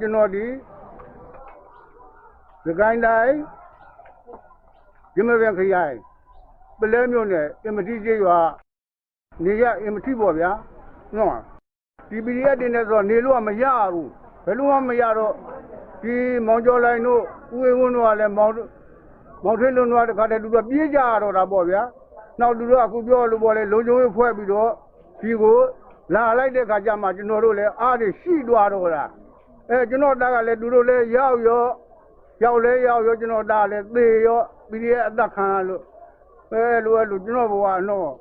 ကျွန်တော်ဒီသခိုင်းတိုင်းရမပြန်ခရိုင်ပလဲမြို့နယ်အင်မတိကျေးရွာနေရအင်မတိပေါ့ဗျာနော်ဒီပီရီယက်တင်နေဆိုတော့နေလို့ကမရဘူးဘယ်လို့မှမရတော့ဒီမောင်ကျော်လိုင်းတို့ဦးဝင်းဝင်းတို့ကလည်းမောင်တို့မောင်ထွေးလွန်တို့ကတခါတည်းသူတို့ပြေးကြရတော့တာပေါ့ဗျာနောက်သူတို့ကအခုပြောလို့ပေါ့လေလုံချုံရေးဖွဲ့ပြီးတော့ဒီကိုလာလိုက်တဲ့ခါကျမှကျွန်တော်တို့လည်းအားတွေရှိသွားတော့တာ အဲကျွန်တော်တားကလည်းသူတို့လည်းရောက်ရောရောက်လဲရောက်ရောကျွန်တော်တားလည်းသေရောပြီးရအသက်ခံရလို့အဲလိုအဲလိုကျွန်တော်ဘဝတော့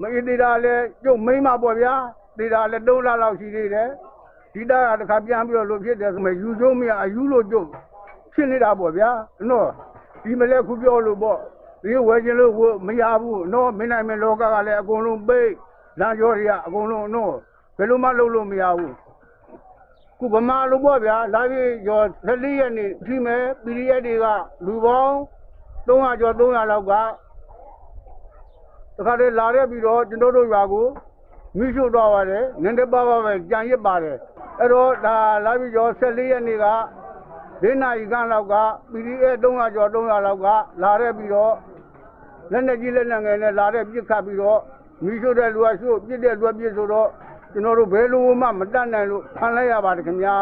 မအီသေးတာလည်းကျုပ်မိမ့်မပေါ့ဗျာသေးတာလည်း3လလောက်ရှိသေးတယ်ဒီတားကတစ်ခါပြန်ပြီးတော့လို့ဖြစ်တယ်ဆိုမှယူကျုံးမရအယူလို့ကျုပ်ဖြစ်နေတာပေါ့ဗျာနော်ဒီမလဲခုပြောလို့ပေါ့ဒီဝယ်ခြင်းလို့ဝယ်မရဘူးနော်မင်းနိုင်မင်းလောကကလည်းအကုန်လုံးပိတ်လမ်းကျော်တွေကအကုန်လုံးနော်ဘယ်လိုမှလုပ်လို့မရဘူး ခုဗမာလိုပေါ့ဗျာလာပြီးရော14ရက်နေ့ထိမဲ့ PDF တွေကလူပေါင်း300ကျော်300လောက်ကတခါတည်းလာရက်ပြီးတော့ကျွန်တော်တို့ရွာကိုမိရှုတော့ပါတယ်နင်းတဲ့ပါပါပဲကြံရစ်ပါတယ်အဲ့တော့ဒါလာပြီးရော14ရက်နေ့ကဒင်းနာရီခန့်လောက်က PDF 300ကျော်300လောက်ကလာရက်ပြီးတော့လက်နဲ့ကြီးလက်နဲ့ငယ်နဲ့လာတဲ့ပြစ်ခတ်ပြီးတော့မိရှုတဲ့လူကရှုပြစ်တဲ့လူကပြစ်ဆိုတော့ ကျွန်တော်တို့ဘယ်လိုမှမတတ်နိုင်လို့ခံလိုက်ရပါတယ်ခင်ဗျာ